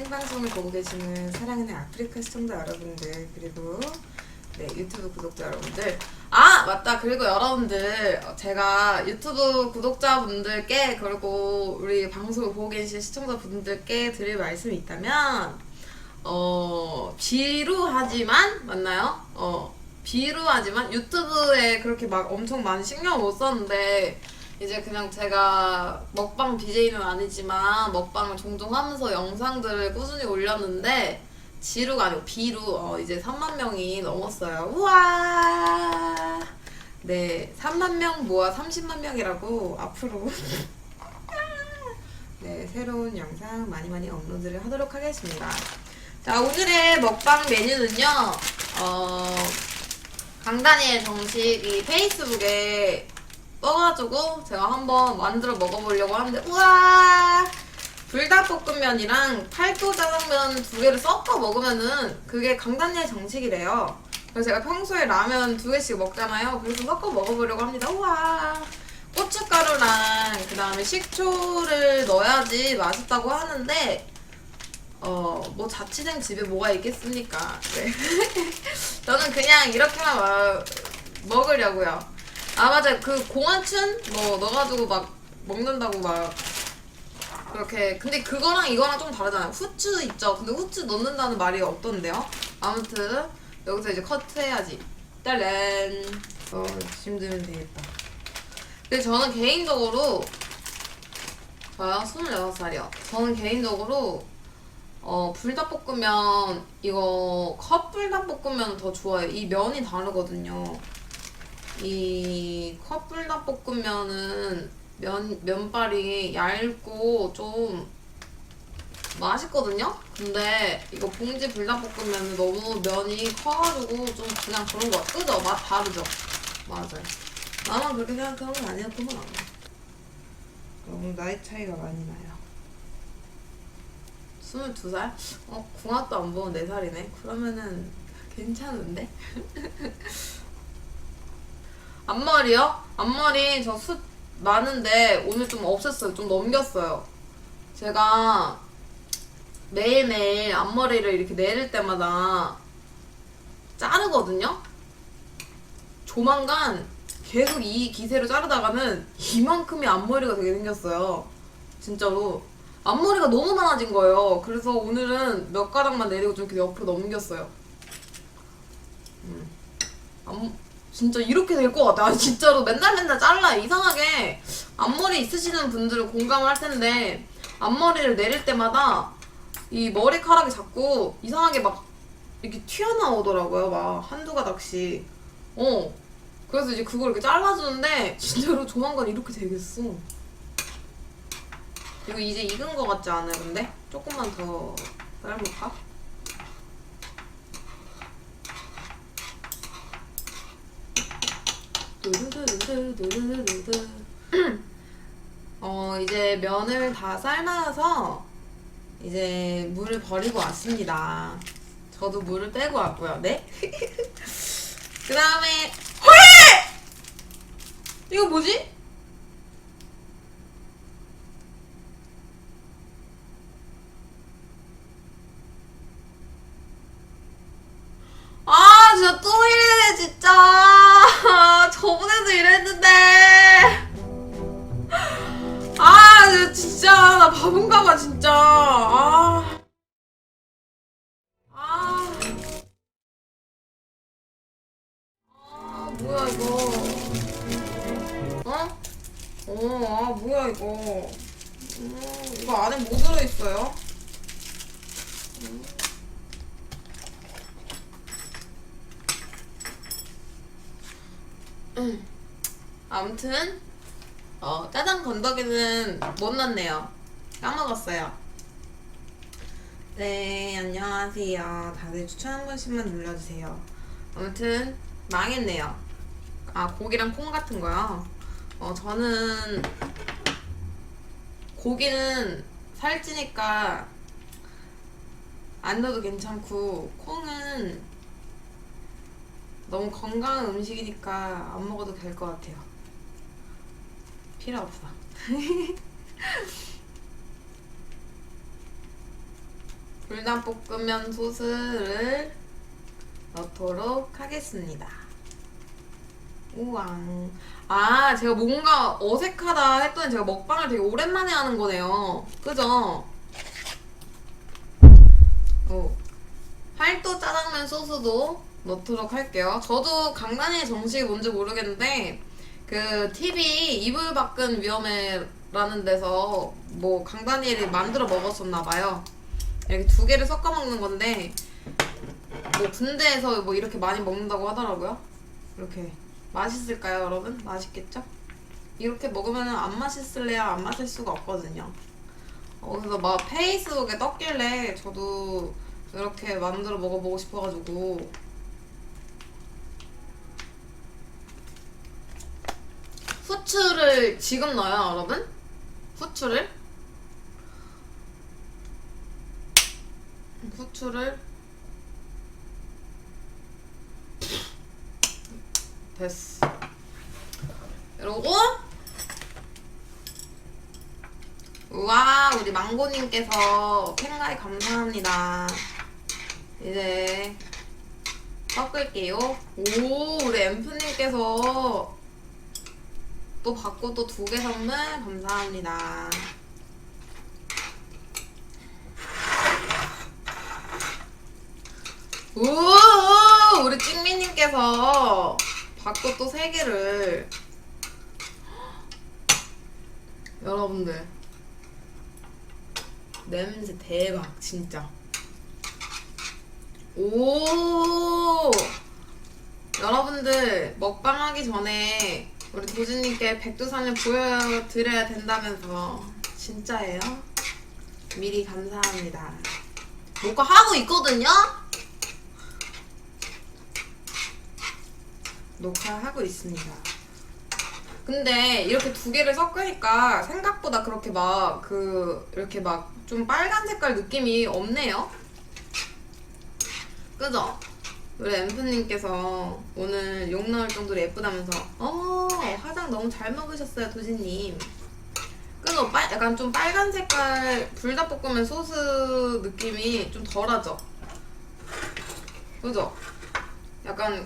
생방송을 보고 계시는 사랑하는 아프리카 시청자 여러분들 그리고 네 유튜브 구독자 여러분들 아 맞다 그리고 여러분들 어, 제가 유튜브 구독자분들께 그리고 우리 방송을 보고 계신 시청자분들께 드릴 말씀이 있다면 어 비루하지만 맞나요? 어 비루하지만 유튜브에 그렇게 막 엄청 많이 신경 못 썼는데 이제 그냥 제가 먹방 BJ는 아니지만 먹방을 종종 하면서 영상들을 꾸준히 올렸는데 지루가 아니고 비루 어, 이제 3만 명이 넘었어요. 우와. 네, 3만 명 모아 30만 명이라고 앞으로 네, 새로운 영상 많이 많이 업로드를 하도록 하겠습니다. 자, 오늘의 먹방 메뉴는요. 어, 강다니엘 정식 이 페이스북에 떠가지고 제가 한번 만들어 먹어보려고 하는데 우와 불닭볶음면이랑 팔도 짜장면 두 개를 섞어 먹으면은 그게 강단리의 정식이래요. 그래서 제가 평소에 라면 두 개씩 먹잖아요. 그래서 섞어 먹어보려고 합니다. 우와 고춧가루랑 그 다음에 식초를 넣어야지 맛있다고 하는데 어 뭐 자취생 집에 뭐가 있겠습니까? 네. 저는 그냥 이렇게만 마- 먹으려고요. 아 맞아 그 공화춘? 뭐 넣어가지고 막 먹는다고 막 그렇게. 근데 그거랑 이거랑 좀 다르잖아요. 후추 있죠? 근데 후추 넣는다는 말이 없던데요? 아무튼 여기서 이제 커트해야지. 딸렌 어 힘들면 되겠다. 근데 저는 개인적으로 저요? 26살이요. 저는 개인적으로 어 불닭볶음면 이거 컵불닭볶음면 더 좋아요. 이 면이 다르거든요 이 컵불닭 볶음면은 면 면발이 얇고 좀 맛있거든요. 근데 이거 봉지 불닭볶음면은 너무 면이 커가지고 좀 그냥 그런 거 같아. 그죠? 맛 다르죠? 맞아요. 나만 그렇게 생각하는 건 아니었구만. 너무 나이 차이가 많이 나요. 22살? 어, 궁합도 안 보면 4살이네. 그러면은 괜찮은데? 앞머리요? 앞머리 저 숱 많은데 오늘 좀 없앴어요. 좀 넘겼어요. 제가 매일매일 앞머리를 이렇게 내릴 때마다 자르거든요? 조만간 계속 이 기세로 자르다가는 이만큼의 앞머리가 되게 생겼어요. 진짜로. 앞머리가 너무 많아진 거예요. 그래서 오늘은 몇 가닥만 내리고 좀 이렇게 옆으로 넘겼어요. 음. 앞, 진짜 이렇게 될 것 같아. 아니, 진짜로 맨날 맨날 잘라. 이상하게 앞머리 있으시는 분들은 공감을 할 텐데 앞머리를 내릴 때마다 이 머리카락이 자꾸 이상하게 막 이렇게 튀어나오더라고요. 막 한두 가닥씩. 어. 그래서 이제 그걸 이렇게 잘라주는데 진짜로 조만간 이렇게 되겠어. 이거 이제 익은 것 같지 않아요, 근데? 조금만 더 삶을까? 두두두두두두두두. 어, 이제 면을 다 삶아서 이제 물을 버리고 왔습니다. 저도 물을 빼고 왔고요. 네? 그 다음에 헐! 이거 뭐지? 뭐야 이거 어? 어, 아 뭐야 이거 음, 이거 안에 뭐 들어있어요? 아무튼 어, 짜장 건더기는 못 넣네요. 까먹었어요. 네, 안녕하세요. 다들 추천 한 번씩만 눌러주세요. 아무튼 망했네요. 아, 고기랑 콩 같은 거요. 어, 저는 고기는 살찌니까 안 넣어도 괜찮고 콩은 너무 건강한 음식이니까 안 먹어도 될 것 같아요. 필요 없어. 불닭볶음면 소스를 넣도록 하겠습니다. 우왕. 아, 제가 뭔가 어색하다 했더니 제가 먹방을 되게 오랜만에 하는 거네요. 그죠? 오. 팔도 짜장면 소스도 넣도록 할게요. 저도 강단의 정식이 뭔지 모르겠는데, 그, TV 이불 밖은 위험해 라는 데서 뭐 강다니엘이 만들어 먹었었나봐요. 이렇게 두 개를 섞어 먹는 건데, 뭐 군대에서 뭐 이렇게 많이 먹는다고 하더라고요. 이렇게. 맛있을까요, 여러분? 맛있겠죠? 이렇게 먹으면 안 맛있을래야 안 마실 수가 없거든요. 어, 그래서 막 페이스북에 떴길래 저도 이렇게 만들어 먹어보고 싶어가지고 후추를 지금 넣어요, 여러분? 후추를? 후추를 됐어. 이러고 우와 우리 망고님께서 팬가이 감사합니다. 이제 섞을게요. 오 우리 앰프님께서 또 받고 또 두 개 선물 감사합니다. 오 우리 찍미님께서 받고 또세 개를. 여러분들. 냄새 대박 진짜. 오! 여러분들 먹방 하기 전에 우리 도진님께 백두산을 보여드려야 된다면서 진짜예요? 미리 감사합니다. 녹화하고 있거든요? 녹화하고 있습니다 근데 이렇게 두 개를 섞으니까 생각보다 그렇게 막 그 이렇게 막 좀 빨간 색깔 느낌이 없네요. 그죠? 우리 앰프님께서 오늘 욕 나올 정도로 예쁘다면서 어머 화장 너무 잘 먹으셨어요 도지님. 그죠? 빨, 약간 좀 빨간 색깔 불닭볶음면 소스 느낌이 좀 덜하죠? 그죠? 약간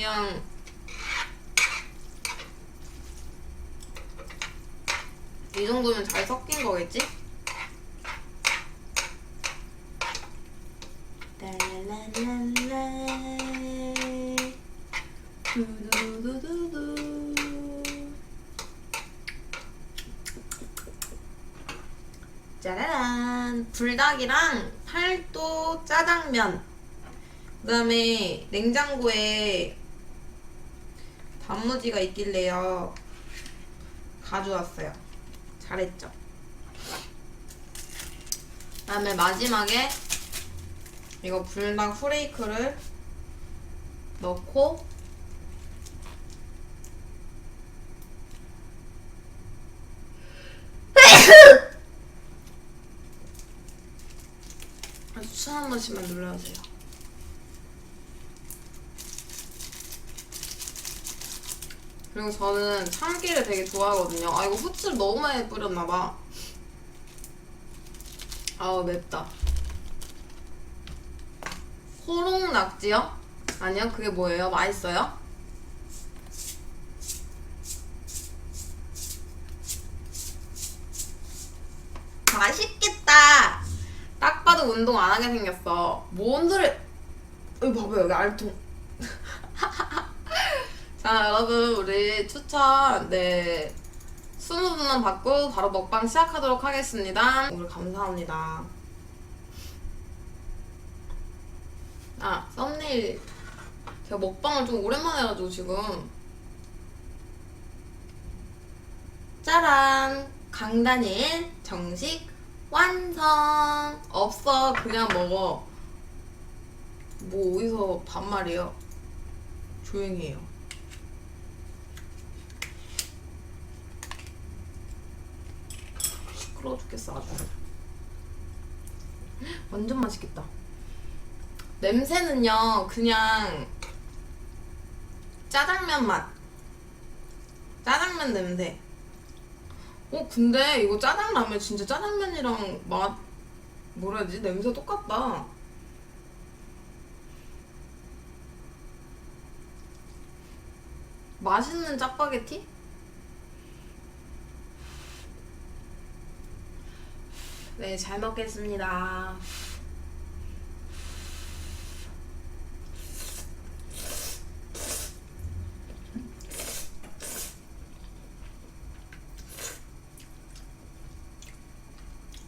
그냥 이 정도면 잘 섞인 거겠지? 짜라란. 불닭이랑 팔도 짜장면. 그 다음에 냉장고에 단무지가 있길래요. 가져왔어요. 잘했죠? 그 다음에 마지막에 이거 불닭 후레이크를 넣고 추천 한 번씩만 눌러주세요. 그리고 저는 참기를 되게 좋아하거든요. 아 이거 후추를 너무 많이 뿌렸나봐. 아우 맵다. 호롱 낙지요? 아니요 그게 뭐예요? 맛있어요? 맛있겠다. 딱 봐도 운동 안 하게 생겼어. 뭔 소리? 여기 봐봐 여기 알통. 자 여러분 우리 추천 네 20분만 받고 바로 먹방 시작하도록 하겠습니다. 오늘 감사합니다. 아 썸네일. 제가 먹방을 좀 오랜만에 해가지고 지금. 짜란 강다니엘 정식 완성. 없어 그냥 먹어. 뭐 어디서 반말이에요? 조용히 해요 시끄러워 죽겠어 아주 완전 맛있겠다 냄새는요 그냥 짜장면 맛 짜장면 냄새 어 근데 이거 짜장라면 진짜 짜장면이랑 맛 뭐라 해야 되지? 냄새 똑같다. 맛있는 짜파게티? 네, 잘 먹겠습니다.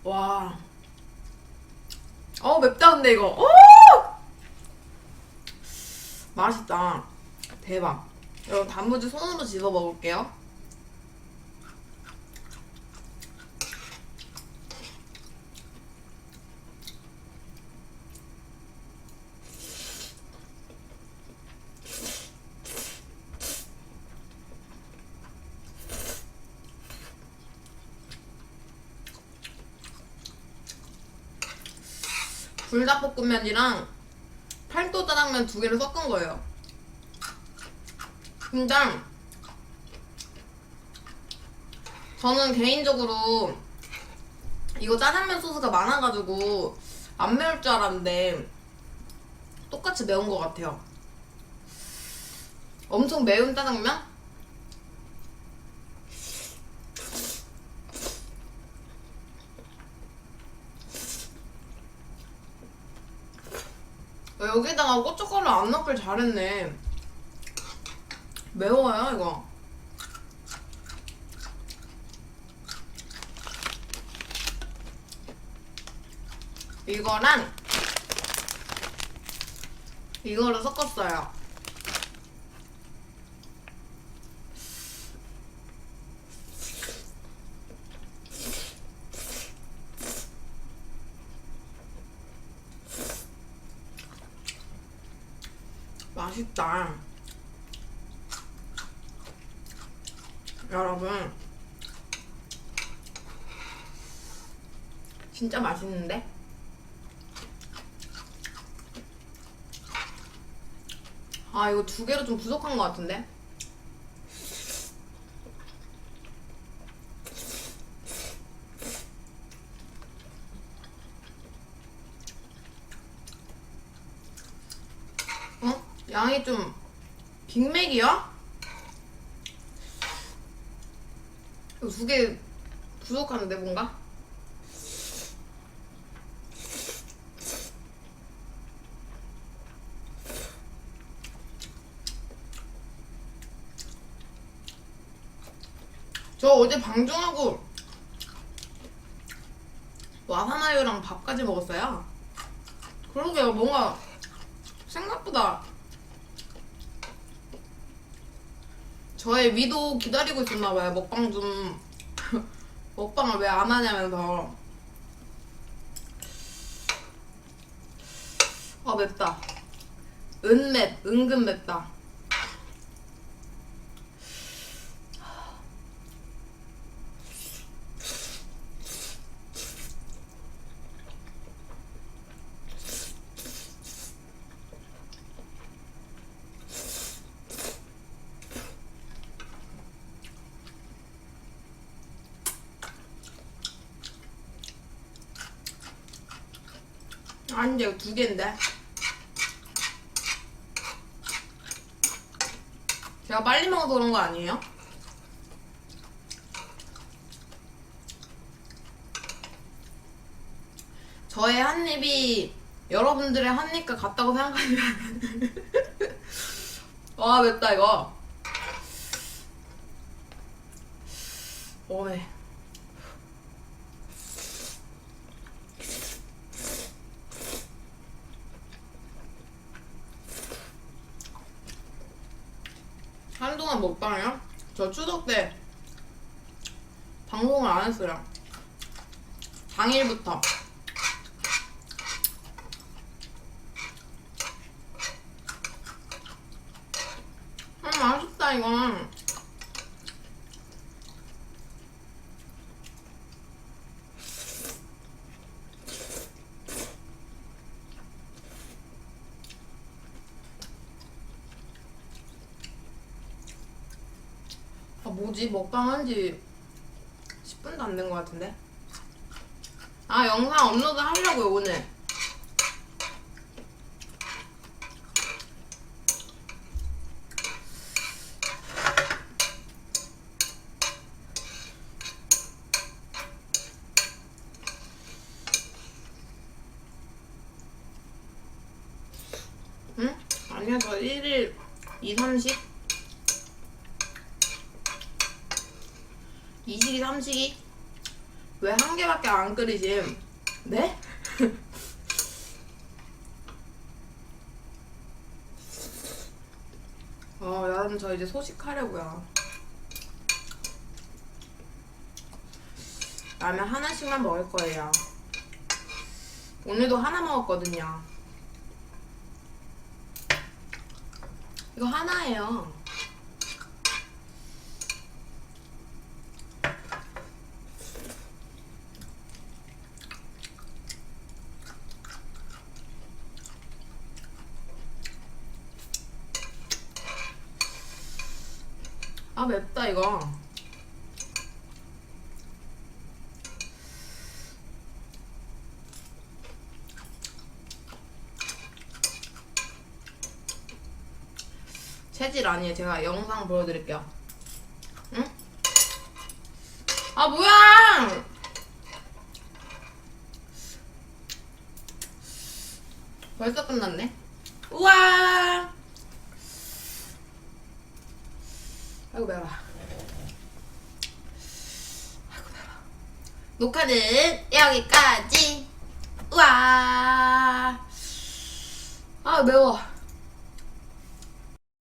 와. 어, 맵다, 근데 이거. 오! 맛있다. 대박. 여러분, 단무지 손으로 집어 먹을게요. 불닭볶음면이랑 팔도 짜장면 두 개를 섞은 거예요. 근데 저는 개인적으로 이거 짜장면 소스가 많아가지고 안 매울 줄 알았는데 똑같이 매운 것 같아요. 엄청 매운 짜장면? 여기다가 고춧가루 안 넣길 잘했네. 매워요, 이거. 이거랑 이거를 섞었어요. 맛있다. 여러분. 진짜 맛있는데? 아, 이거 두 개로 좀 부족한 것 같은데? 어? 양이 좀 빅맥이야? 이거 두 개 부족한데 뭔가? 저 어제 방종하고 와사마요랑 밥까지 먹었어요. 그러게요, 뭔가 생각보다 저의 위도 기다리고 있었나봐요. 먹방 좀 먹방을 왜 안 하냐면서 아 맵다. 은맵, 은근 맵다. 아닌데 이거 두 개인데. 제가 빨리 먹어서 그런 거 아니에요? 저의 한 입이 여러분들의 한 입과 같다고 생각하면 와 맵다 이거 오네 한동안 먹방이요? 저 추석 때 방송을 안 했어요. 당일부터. 음, 맛있다, 이건. 뭐지? 먹방 한 지 10분도 안 된 것 같은데? 아 영상 업로드 하려고요 오늘. 응? 아니야 저 1일 2, 30? 2식이 3식이? 왜한 개밖에 안 끓이지? 네? 어, 여러분 저 이제 소식하려고요. 라면 하나씩만 먹을 거예요. 오늘도 하나 먹었거든요. 이거 하나예요. 아 맵다 이거. 체질 아니에요. 제가 영상 보여드릴게요. 응? 아 뭐야! 벌써 끝났네. 우와! 아이고 매워. 아이고 매워. 녹화는 여기까지. 우와. 아 매워.